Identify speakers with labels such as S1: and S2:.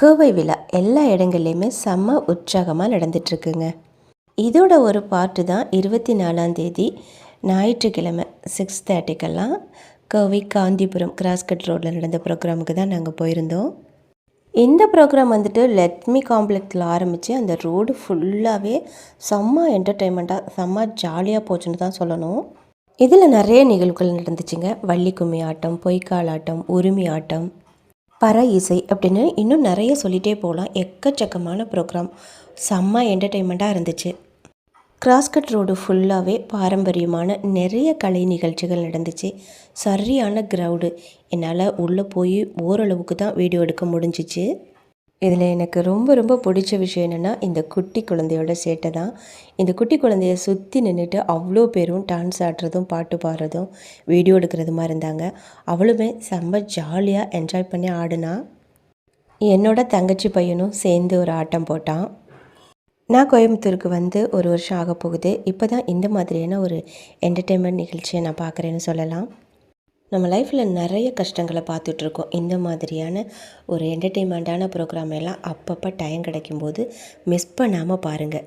S1: கோவை விழா எல்லா இடங்கள்லையுமே செம்ம உற்சாகமாக நடந்துட்டுருக்குங்க. இதோட ஒரு பார்ட்டு தான் இருபத்தி நாலாம் தேதி ஞாயிற்றுக்கிழமை சிக்ஸ் தேர்ட்டிக்கெல்லாம் கோவை காந்திபுரம் கிராஸ்கட் ரோட்டில் நடந்த ப்ரோக்ராமுக்கு தான் நாங்கள் போயிருந்தோம். இந்த ப்ரோக்ராம் வந்துட்டு லெட்மி காம்ப்ளெக்ஸில் ஆரம்பித்து அந்த ரோடு ஃபுல்லாகவே செம்ம என்டர்டெயின்மெண்ட்டாக செம்ம ஜாலியாக போச்சுன்னு தான் சொல்லணும். இதில் நிறைய நிகழ்வுகள் நடந்துச்சுங்க. வள்ளி கும்மி ஆட்டம் பொய்க்கால் ஆட்டம் உரிமை ஆட்டம் பற இசை அப்படின்னு இன்னும் நிறைய சொல்லிகிட்டே போகலாம். எக்கச்சக்கமான ப்ரோக்ராம் செம்ம என்டர்டெயின்மெண்ட்டாக இருந்துச்சு. கிராஸ்கட் ரோடு ஃபுல்லாகவே பாரம்பரியமான நிறைய கலை நிகழ்ச்சிகள் நடந்துச்சு. சரியான க்ரௌடு என்னால் உள்ளே போய் ஓரளவுக்கு தான் வீடியோ எடுக்க முடிஞ்சிச்சு. இதில் எனக்கு ரொம்ப ரொம்ப பிடிச்ச விஷயம் என்னென்னா இந்த குட்டி குழந்தையோட சேட்டை தான். இந்த குட்டி குழந்தைய சுற்றி நின்றுட்டு அவ்வளோ பேரும் டான்ஸ் ஆடுறதும் பாட்டு பாடுறதும் வீடியோ எடுக்கிறதுமா இருந்தாங்க. அவளுமே செம்ம ஜாலியாக என்ஜாய் பண்ணி ஆடுனா என்னோட தங்கச்சி பையனும் சேர்ந்து ஒரு ஆட்டம் போட்டான். நான் கோயம்புத்தூருக்கு வந்து ஒரு வருஷம் ஆக போகுது இப்போ தான் இந்த மாதிரியான ஒரு என்டர்டெயின்மெண்ட் நிகழ்ச்சியை நான் பார்க்குறேன்னு சொல்லலாம். நம்ம லைஃப்பில் நிறைய கஷ்டங்களை பார்த்துட்ருக்கோம். இந்த மாதிரியான ஒரு என்டர்டெயின்மெண்ட்டான ப்ரோக்ராம் எல்லாம் அப்பப்போ டைம் கிடைக்கும்போது மிஸ் பண்ணாமல் பாருங்கள்